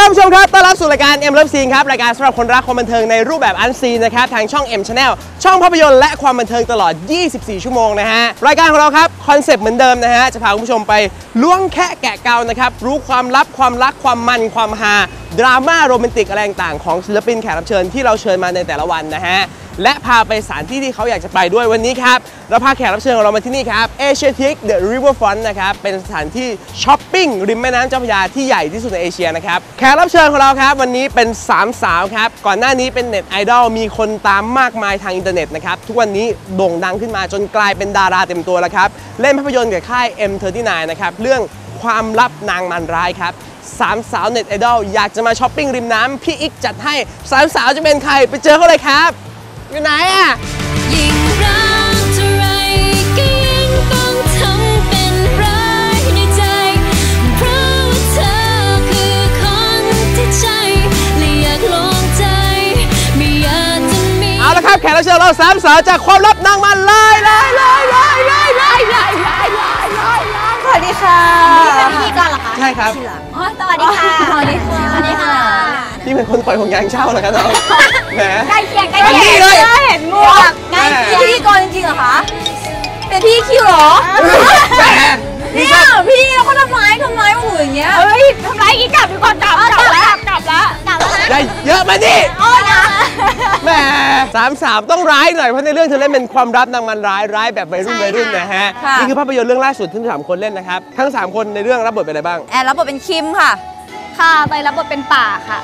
ครับผู้ชมครับ ต้อนรับสู่รายการ M Love Scene ครับ รายการสำหรับคนรักความบันเทิงในรูปแบบอันซีนนะครับ ทางช่อง M Channel ช่องภาพยนตร์และความบันเทิงตลอด 24 ชั่วโมงนะฮะ รายการของเราครับ คอนเซปต์เหมือนเดิมนะฮะ จะพาคุณผู้ชมไปล้วงแคะแกะเกานะครับ รู้ความลับความรักความมันความฮาดราม่าโรแมนติกอะไรต่างๆของศิลปินแขกรับเชิญที่เราเชิญมาในแต่ละวันนะฮะ และพาไปสถานที่ที่เขาอยากจะไปด้วยวันนี้ครับเราพาแขกรับเชิญของเรามาที่นี่ครับ Asiatic The Riverfront นะครับเป็นสถานที่ช้อปปิ้งริมแม่น้ำเจ้าพระยาที่ใหญ่ที่สุดในเอเชียนะครับแขกรับเชิญของเราครับ วันนี้เป็น 3 สาวครับ ก่อนหน้านี้เป็นเน็ตไอดอลมีคนตามมากมายทางอินเทอร์เน็ตนะครับทุกวันนี้โด่งดังขึ้นมาจนกลายเป็นดาราเต็มตัวแล้วครับเล่นภาพยนตร์กับค่าย M39 นะครับเรื่องความลับนางมันร้ายครับสามสาวเน็ตไอดอลอยากจะมาช้อปปิ้งริมน้ำพี่อิกจัดให้สามสาวจะเป็นใครไปเจอเขาเลยครับ อยู่ไหนอะยิ่งรักเท่าไรก็ยิ่งต้องทำเป็นร้ายในใจ เพราะว่าเธอคือคนที่ใช่และอยากลองใจ ไม่อยากจะมีเอาละครับแขกรับเชิญเราสามสาวจากความลับนางมันไล่ไล่ไล่ไล่ไล่ไล่ไล่ไล่ไล่ไล่สวัสดีค่ะนี่เป็นพิธีกรเหรอคะใช่ครับอ๋อสวัสดีค่ะสวัสดีค่ะสวัสดีค่ะพี่เป็น คนปล่อยของยางเช่าเหรอครับน้องแหม ใกล้เคียงใกล้อันนี้เคียงเลย เห็นหมวกแม่เป็นพิธีกรจริงๆเหรอคะ เป็นพี่คิวเหรอ แหมเนี่ยพี่แล้วเขาทำร้ายทำร้ายพวกหนูอย่างเงี้ยเฮ้ยทำไรอีกกลับดีกว่ากลับกลับแล้วกลับแล้วกลับแล้วนะได้เยอะมาดิโอ้ยนะแหมสามสาวต้องร้ายหน่อยเพราะในเรื่องเธอเล่นเป็นความลับนางมันร้ายร้ายแบบวัยรุ่นวัยรุ่นนะฮะนี่คือภาพยนตร์เรื่องล่าสุดที่ทั้งสามคนเล่นนะครับทั้งสามคนในเรื่องรับบทเป็นอะไรบ้าง แอนรับบทเป็นคิมค่ะ ค่ะไปรับบทเป็นป่าค่ะ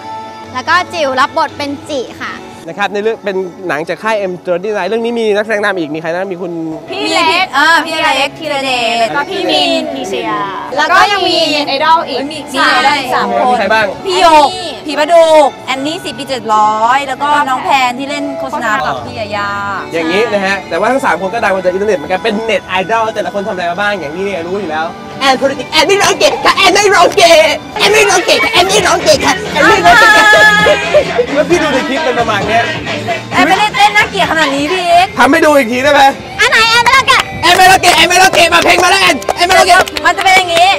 แล้วก็จิ๋วรับบทเป็นจิค่ะ นะครับในเรื่องเป็นหนังจากค่าย M39 เรื่องนี้มีนักแสดงนำอีกมีใครนะมีคุณ พี่เล็กอ่าพี่เล็กธีรเดชแล้วก็พี่มินพีเซียแล้แล้ววก็ก็ยัยังงมีมีไอดอลอีกมีมีได้สามคมีนใครบ้าง พี่โยกผีประดุกแอนนี่สิบปีเจ็ดร้อยแล้วก็น้องแพนที่เล่นโฆษณากับพี่ยายาอย่างนี้นะฮะแต่ว่าทั้งสามคนก็ดังมาจากอินเทอร์เน็ตเหมือนกันเป็นเน็ตไอดอลแต่ละคนทำอะไรมาบ้างอย่างนี้เนี่ยรู้อยู่แล้วแอนโพลิติกแอนนี่ร้องเก่งค่ะแอนนี่ร้องเก่งแอนนี่ร้องเก่งค่ะแอนนี่ร้องเก่งค่ะแอนนี่ร้องเก่งค่ะแล้วพี่ดูในคลิปเป็นประมาณเนี้ยแอนไม่ได้เต้นน่าเกลียดขนาดนี้พี่เอ็กซ์ทำให้ดูอีกทีได้ไหมอันไหนแอนไม่ต้องแกะแอนไม่ร้องเก่งแอนไม่ร้องเก่งมาเพลงมาแล้วแอนแอนไม่ร้องเก่งมันจะเป็นอย่างนี้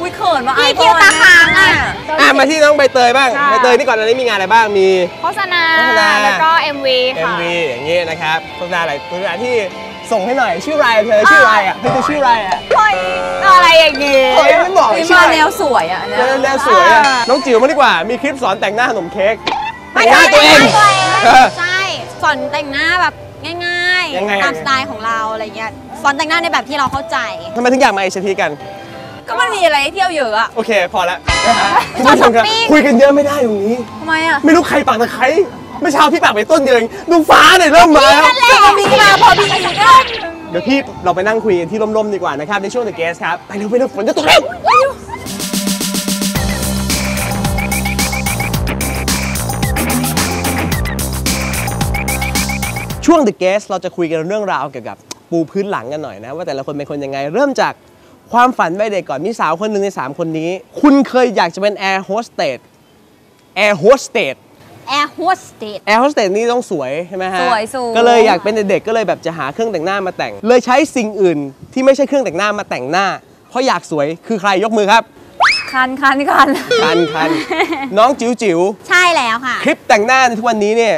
อุ้ยเขินว่ะพี่อายคิวตาค้างอะ อะมาที่น้องใบเตยบ้างใบเตยนี่ก่อนอันนี้มีงานอะไรบ้างมี โฆษณาโฆษณา แล้วก็ MV ค่ะ MV อย่างนี้นะครับโฆษณาอะไรโฆษณาที่ส่งให้หน่อยชื่ออะไรเธอชื่ออะไรอะเธอชื่ออะไรอะเฮ้ยอะไรอย่างงี้เฮ้ยไม่บอกมีชื่อมาอะไรแนวสวยอะเนี่ยแนวแนวสวยอะน้องจิ๋วมาดีกว่ามีคลิปสอนแต่งหน้าขนมเค้กแต่งหน้าตัวเองเออใช่สอนแต่งหน้าแบบง่ายยังไงตามสไตล์ของเราอะไรเงี้ยสอนแต่งหน้าในแบบที่เราเข้าใจทำไมถึงอยากมาเอชทีกัน ก็มันมีอะไรให้เที่ยวเยอะอะ โอเค พอแล้วนะฮะคุณผู้ชมครับช้อปปิ้งคุยกันเยอะไม่ได้ตรงนี้ ทำไมอะไม่รู้ใครปากตะไคร้เมื่อเช้าพี่ปากไปต้นเดียวเองดูฟ้าเนี่ยเริ่มมาแล้วก็มีมาพอพี่อีกก็เดี๋ยวพี่เราไปนั่งคุยกันที่ร่มๆดีกว่านะครับในช่วง The Guest ครับไปเร็วไปเร็วฝนจะตกแล้วช่วง The Guest เราจะคุยกันเรื่องราวเกี่ยวกับปูพื้นหลังกันหน่อยนะ ว่าแต่ละคนเป็นคนยังไง เริ่มจาก ความฝันวัยเด็กก่อนมีสาวคนหนึ่งใน 3 คนนี้ คุณเคยอยากจะเป็นแอร์โฮสเตสแอร์โฮสเตสแอร์โฮสเตสแอร์โฮสเตสนี่ต้องสวยใช่ไหมฮะสวยสูงก็เลยอยากเป็นเด็กๆก็เลยแบบจะหาเครื่องแต่งหน้ามาแต่ง เลยใช้สิ่งอื่นที่ไม่ใช่เครื่องแต่งหน้ามาแต่งหน้า เพราะอยากสวยคือใครยกมือครับคันคันคันคันคันน้องจิ๋วจิ๋วใช่แล้วค่ะ คลิปแต่งหน้าในทุกวันนี้เนี่ย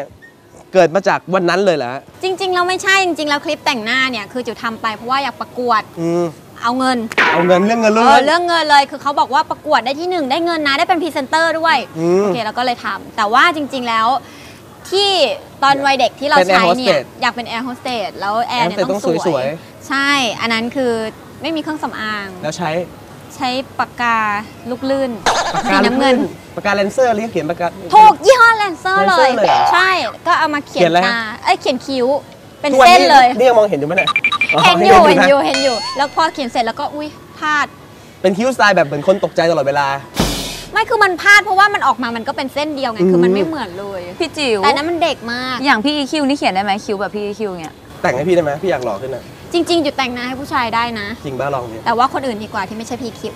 เกิดมาจากวันนั้นเลยเหรอฮะจริงๆเราไม่ใช่จริงๆแล้วคลิปแต่งหน้าเนี่ยคือจิ๋วทำไปเพราะว่าอยากประกวดอืม เอาเงิน เอาเงินเรื่องเงินเอเรื่อองเรื่องเงินเลยคือเขาบอกว่าประกวดได้ที่หนึ่งได้เงินนะ ได้เป็นพรีเซนเตอร์ด้วย อืมโอเคเราก็เลยทำแต่ว่าจริงๆแล้วที่ตอนวัยเด็กที่เราเป็นใช้ air เนี่ย hostess อยากเป็นแอร์โฮสเตสแล้วแอร์เนี่ย air hostess ต้องสต้องสววยยใช่ อันนั้นคือไม่มีเครื่องสำอาง แล้วใช้ใช้ปากกาลูกลื่นปากสีกาน้ำเงิน ปากกาเลนเซอร์เรียกเขียนปากกา ถูกยี่ห้อแลนเซอร์เล Lancer ยเลยเหรอใช่ก็เอามาเขียเขียนนอะไรฮะ ตาเอ้ยเขียนคิ้วเป็นทุกวัเส้นเลย นี่ยังมองเห็นอยู่ไหมเนี่ย เห็นอยู่เห็นนะอยู่เห็นอยู่ แล้วพอเขียนเสร็จแล้วก็อุ้ยพลาด เป็นคิ้วสไตล์แบบเหมือนคนตกใจตลอดเวลา ไม่คือมันพลาดเพราะว่ามันออกมามันก็เป็นเส้นเดียวไงคือมันไม่เหมือนเลยพี่จิ๋วแต่นั้นมันเด็กมาก อย่างพี่อีคิวนี่เขียนได้ไหมคิวแบบพี่อีคิวเนี่ยแต่งให้พี่ได้ไหมพี่อยากหล่อขึ้นนะจริงๆจุดแต่งหน้าให้ผู้ชายได้นะ จริงบ้าลองดิแต่ว่าคนอื่นดีกว่าที่ไม่ใช่พีคิว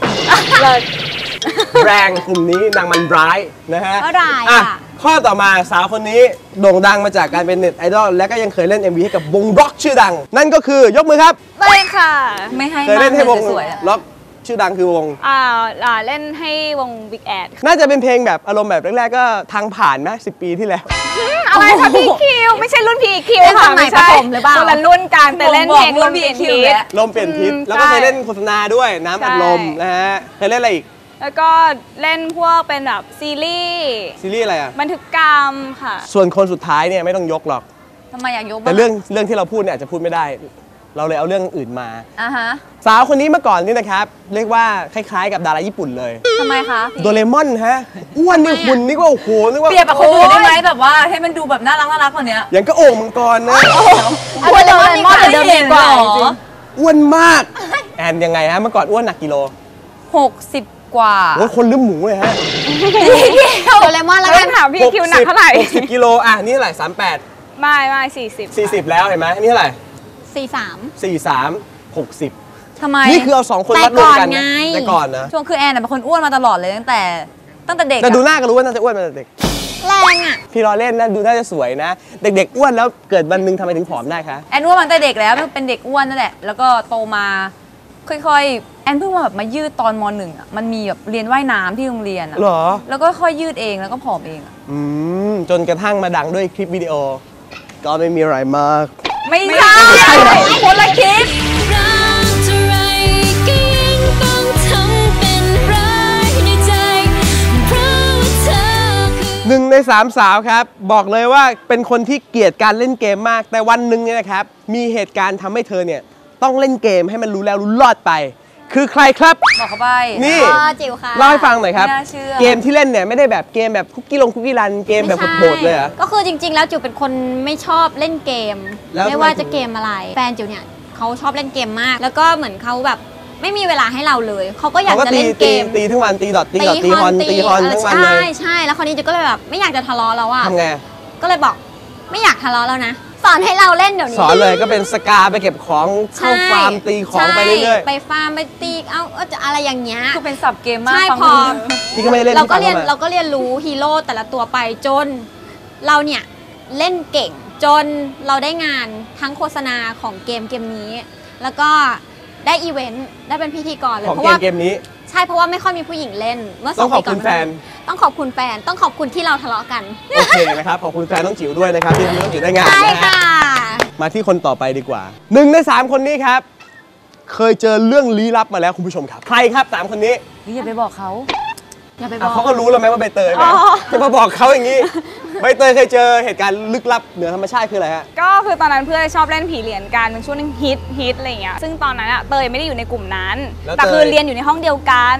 แรงกลุ่มนี้นางมันร้ายนะฮะก็ร้ายอะอะ ข้อต่อมาสาวคนนี้โด่งดังมาจากการเป็นเน็ตไอดอลและก็ยังเคยเล่น MV ให้กับวงร็อกชื่อดัง นั่นก็คือยกมือครับเต้ยค่ะ ไม่ให้เคยเล่นให้วงสวยๆอะร็อกชื่อดังคือวง อ่าอ่าเล่นให้วง Big Ad น่าจะเป็นเพลงแบบอารมณ์แบบแรกๆก็ทางผ่านไหมสิปีที่แล้ว อะไรคะพี่คิว ไม่ใช่รุ่นพี่คิวเล่นค่ะสมัยไม่ใช่ประถมหรือเปล่าคนละรุ่นกันแต่เล่นเพลงบ่รุ่งนบอกเปลี่ยนคิทิวศแล้ว ลมเปลี่ยนทิศอืมแล้วก็ใช่เคยเล่นโฆษณาด้วยน้ำอัดลมใช่ นะฮะเคยเล่นอะไรอีก แล้วก็เล่นพวกเป็นแบบซีรีส์ซีรีส์อะไรอะ บันทึกกรรมค่ะ ส่วนคนสุดท้ายเนี่ยไม่ต้องยกหรอก ทำไมอยากยกบ้างแต่เรื่องเรื่องที่เราพูดเนี่ยอาจจะพูดไม่ได้ เราเลยเอาเรื่องอื่นมา อะฮะสาวคนนี้เมื่อก่อนนี่นะครับ เรียกว่าคล้ายๆ กับดาราญี่ปุ่นเลย ทำไมคะพี่โดเรมอนฮะ อ้วนนี่หุ่นนี่ก็โอ้โหนึกว่าเปรียบกับคนอื่นได้ไหมแบบว่าให้มันดูแบบน่ารักน่ารักกว่านี้อย่างก็โอ่งมังกรนะอ้วนเลยมอนเดิมดีกว่าอ้วนมาก แอนยังไงฮะ เมื่อก่อนอ้วนหนักกิโล หกสิบ กว่าโอ้ยคนลืมหมูเลยฮะโดเรมอนแล้วแล้วกันถามพี่คิวหนักเท่าไหร่หกสิบกิโลอะนี่เท่าไหร่สามแปดไม่ไม่สี่สิบสี่สิบแล้วเห็นไหมนี่เท่าไหร่สี่สามสี่สามหกสิบทำไมนี่คือเอาสองคนแต่วัดรวมกันก่อนไงนะแต่ก่อนนะช่วงคือแอนน่ะเป็นคนอ้วนมาตลอดเลยตั้งแต่ตั้งแต่เด็กแต่อะดูหน้าก็รู้ว่าน่าจะอ้วนมาแต่เด็ก แรงอะ พี่รอเล่นนะดูน่าจะสวยนะ เด็กๆอ้วนแล้วเกิดวันหนึงทำไมถึงผอมได้คะ แอนอ้วนมาตั้งแต่เด็กแล้วเป็นเด็กอ้วนนั่นแหละแล้วก็โตมาค่อยๆแอนเพิ่งมาแบบมายืดตอนมหนึ่งอะมันมีแบบเรียนว่ายน้ำที่โรงเรียนอะเหรอ แล้วก็ค่อยยืดเองแล้วก็ผอมเองอะอืม จนกระทั่งมาดังด้วยคลิปวิดีโอ ก็ไม่มีอะไรมาก ไม่ใช่คนละคลิป รักเท่าไรก็ยังต้องทำเป็นร้ายในใจเพราะว่าเธอคือ หนึ่งในสามสาวครับ บอกเลยว่าเป็นคนที่เกลียดการเล่นเกมมากแต่วันหนึ่งเนี่ยนะครับ มีเหตุการณ์ทำให้เธอเนี่ย ต้องเล่นเกมให้มันรู้แล้วรู้รอดไป คือใครครับ บอกเขาไปนี่ อ๋อจิ๋วค่ะเล่าให้ฟังหน่อยครับ ไม่น่าเชื่อเกมที่เล่นเนี่ยไม่ได้แบบเกมแบบคุกกี้ลงคุกกี้รันเกมแบบไม่ใช่โหดๆเลยเหรอะก็คือจริง ๆ แล้วจิ๋วเป็นคนไม่ชอบเล่นเกม แล้วไม่ว่าทำไมถึจะงเกมอะไร แฟนจิ๋วเนี่ยเขาชอบเล่นเกมมาก แล้วก็เหมือนเขาแบบไม่มีเวลาให้เราเลยเขาก็อยากเขาก็จะตีเล่นเกตีมตีทั้งวันตีดอทตีดอทตีฮอนตีฮอนทั้งวันเลใช่ยใช่แล้วคราวนี้จิ๋วก็เลยแบบไม่อยากจะทะเลาะแล้วอะทำไง ก็เลยบอกไม่อยากทะเลาะแล้วนะ สอนให้เราเล่นเดี๋ยวนี้สอนเลยก็เป็นสกาไปเก็บของเข้าฟาร์มตีของไปเรื่อยใช่ไปฟาร์มไปตีเอาเอาจะอะไรอย่างเงี้ย คือเป็นสับเกมมากใช่ฟังพอดูๆพี่ก็ไม่ได้เล่นเราก็ที่เรียนฟังเราก็เรียนรู้ฮีโร่แต่ละตัวไปจน เราเนี่ยเล่นเก่งจนเราได้งานทั้งโฆษณาของเกมเกมนี้ แล้วก็ได้อีเวนต์ได้เป็นพิธีกรเลยของเพราะเกมว่าเกมนี้ ใช่เพราะว่าไม่ค่อยมีผู้หญิงเล่นเมื่อสต้อองงขปีอบก่อคุนณแฟน ต้องขอบคุณแฟน ต้องขอบคุณที่เราทะเลาะกัน โอเคนะครับ ขอบคุณแฟนน้องจิ๋วด้วยนะครับที่ทำให้น้องจิ๋วได้งานใช่นะฮะค่ะ มาที่คนต่อไปดีกว่าหนึ่งในสามคนนี้ครับ เคยเจอเรื่องลี้ลับมาแล้วคุณผู้ชมครับ ใครครับสามคนนี้นี่อย่าไปบอกเขาอย่าไปบอะอก เขาก็รู้แล้วไหมว่าใบเตยไหมจะมาบอกเขาอย่างนี้ ใบเตยเคยเจอเหตุการณ์ลึกลับเหนือธรรมชาติคืออะไรฮะ ก็คือตอนนั้นเพื่อนชอบเล่นผีเหรียญกันเป็นช่วงนึงฮิตฮิตอะไรอย่างเงี้ยซึ่งตอนนั้นอะเตยไม่ได้อยู่ในกลุ่มนั้น แล้วแต่คือเตยเรียนอยู่ในห้องเดียวกัน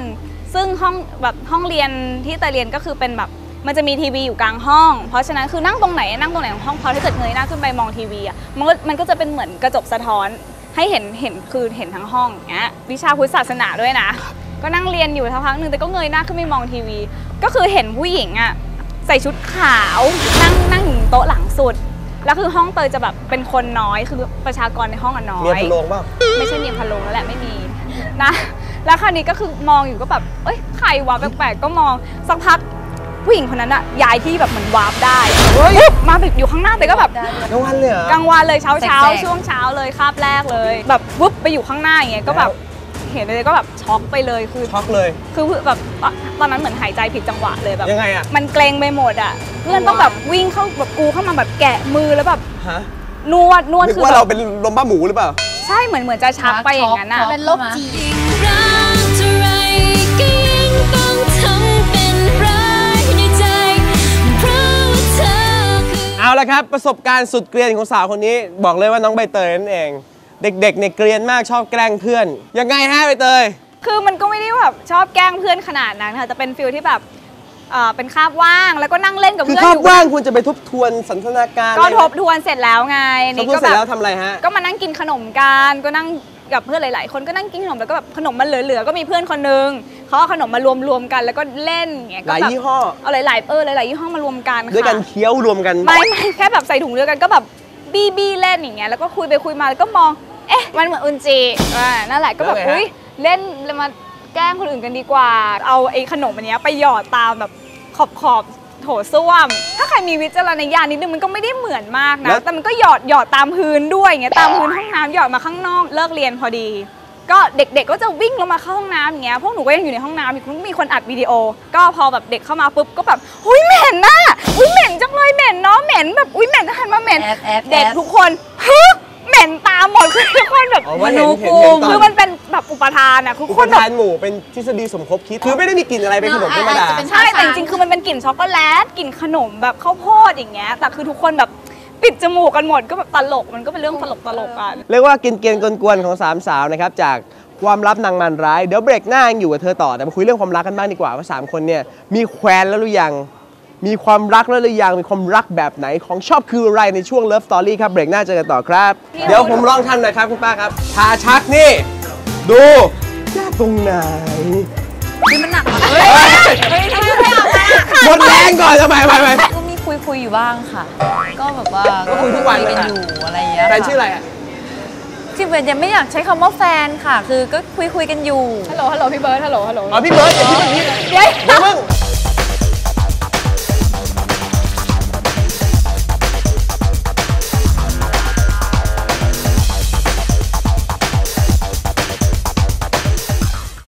ซึ่งห้องแบบห้องเรียนที่เตยเรียนก็คือเป็นแบบมันจะมีทีวีอยู่กลางห้อง เพราะฉะนั้นคือนั่งตรงไหนนั่งตรงไหนของห้องพอถ้าเกิดเงยหน้าขึ้นไปมองทีวีอะมันก็มันก็จะเป็นเหมือนกระจกสะท้อนให้เห็นเห็นคือเห็นทั้งห้องอย่างเงี้ยวิชาพุทธศาสนาด้วยนะ ก็นั่งเรียนอยู่สักพักหนึ่งแต่ก็เงยหน้าขึ้นไปมองทีวี ก็คือเห็นผู้หญิงอะใส่ชุดขาวนั่งนั่งอยู่โต๊ะหลังสุดแล้วคือห้องเตยจะแบบเป็นคนน้อยคือประชากรในห้องอะน้อยเมียพะโลงเปล่าไม่ใช่เมียพะโลงแล้วแหละไม่มีนะ แล้วคราวนี้ก็คือมองอยู่ก็แบบเอ้ยใครวะแปลกๆก็มองสักพักผู้หญิงคนนั้นอะย้ายที่แบบเหมือนวาร์ปได้ปุ๊บมาแบบอยู่ข้างหน้าแต่ก็แบบทั้งวันเลยเหรอกลางวันเลยเช้าเช้าแปลกๆ ช่วงเช้าเลยคาบแรกเลยแบบปุ๊บไปอยู่ข้างหน้าอย่างเงี้ยก็แบบเห็นเลยก็แบบช็อกไปเลยคือ ช็อกเลย คือแบบตอนตอนนั้นเหมือนหายใจผิดจังหวะเลยแบบ ยังไงอะมันเกรงไปหมดอะ เพื่อนต้องแบบวิ่งเข้าแบบกูเข้ามาแบบแกะมือแล้วแบบฮะนวดนวดนึกคือว่าแบเราบเป็นลมบ้าหมูหรือเปล่าใช่เหมือนเหมือนจะชักไปอย่างนั้นอะช็อกเป็นโรคจีนรักเท่าไรก็ยังต้องทำเป็นร้ายในใจเพราะว่าเธอคือเอาละครับ ประสบการณ์สุดเกรียนของสาวคนนี้ บอกเลยว่าน้องใบเตยนั่นเอง เด็กๆเนี่ยเกรียนมากชอบแกล้งเพื่อน ยังไงฮะใบเตย คือมันก็ไม่ได้แบบชอบแกล้งเพื่อนขนาดนั้นค่ะแต่เป็นฟิลที่แบบ เอ่อเป็นคาบว่างแล้วก็นั่งเล่นกับคือเพื่อนครออบยู่ว่างควรจะไปทบทวนสันทนาการก็อะไรทบทวนเสร็จแล้วไงทบนี่ทวนก็เสร็แบจบ แล้วทำอะไรฮะ ก็มานั่งกินขนมกันก็นั่งกับเพื่อนหลาย ๆ คนก็นั่งกินขนมแล้วก็แบบขนมมันเหลือๆก็มีเพื่อนคนนึงเขาเอาขนมมารวมๆกันแล้วก็เล่นอย่างเงี้ยหก็ลายแบบยี่ห้อ เอาหลายๆเออหลายๆยี่ห้อมารวมกันค่ะด้วยกันเคี้ยวรวมกัน ไม่ไม่แค่แบบใส่ถุงเดียวกันก็แบบบี้บี้เล่นอย่างเงี้ยแล้วก็คุยไปคุยมาแล้วก็มองเอ๊ะมันเหมือนอุนจีอ่านั่นแหละก็แบบแล้วไงฮะ อุ้ยเล่นเลยมา แกล้งคนอื่นกันดีกว่า เอาไอ้ขนมอันเนี้ยไปหยอดตามแบบขอบขอบโถส้วม ถ้าใครมีวิจารณญาณนิดนึงมันก็ไม่ได้เหมือนมากแล้นะวแต่มันก็หยอดหยอดตามพื้นด้วยอย่างเงี้ยตามพื้นห้องน้ำหยอดมาข้างนอกเลิกเรียนพอดี ก็เด็กๆก็จะวิ่งลงมาเข้าห้องน้ำอย่างเงี้ยพวกหนูก็ยังอยู่ในห้องน้ำอีกมีคนอัดวิดีโอ ก็พอแบบเด็กเข้ามาปุ๊บก็แบบหุยเหม็นน่ะหุยเหม็นจังเลยเหม็นเนาะเหม็นแบบอุ้ยเหม็นหันมาเหม็นแอบแอบเด็กแอบทุกคนฮึเหม็นตาม หมดคือทุกคนแบบอ๋อว่าเห็นมนุเห็นภูเห็นมิตอคือนมันเป็นแบบอุปทานอะคืออุคปนแบบ ทานหมู่เป็นทฤษฎีสมคบคิด คือไม่ได้มีกลิ่นอะไรเป็นขนมธรรมดาอาจจะเป็นใช่แต่จริงๆ คือมันเป็นกลิ่นช็อกโกแลตกลิ่นขนมแบบข้าวโพดอย่างเงี้ยแต่คือทุกคนแบบปิดจมูกกันหมดก็แบบตลกมันก็เป็นเรื่องตลกตลกๆกันเรียกว่ากินเกลียนกวนๆของสามสาวนะครับจากความลับนางมันร้ายเดี๋ยวเบรกหน้ายังอยู่กับเธอต่อแต่มาคุยเรื่องความรักกันบ้างดีกว่าว่าสามคนเนี่ยมีแควนแล้วหรือยัง มีความรักแล้วหรือยังมีความรักแบบไหนของชอบคืออะไรในช่วง Love Story ครับเบรกหน้าเจอกันต่อครับ เดี๋ยวผมลองทำหน่อยครับคุณป้าครับชาชักนี่ ดูยากตรงไหนคือมันหนักเฮ้ยหมดแรงก่อนทำไมไปไปก็มีคุยคุยๆอยู่บ้างค่ะ ก็แบบว่าก็คุยทุกวันคุเลยกันค่ะอยู่อะไรอย่างเงี้ยแฟนค่ะชื่ออะไรอะคือเหมือนยังไม่อยากใช้คำว่าแฟนค่ะ คือก็คุยคุยๆกันอยู่ฮัลโหลฮัลโหลพี่เบิร์ดฮัลโหลฮัลโหลอ๋อพี่เบิร์ดเดี๋ยวพี่เบิร์ดพี่เดี๋ยวเพิ่ง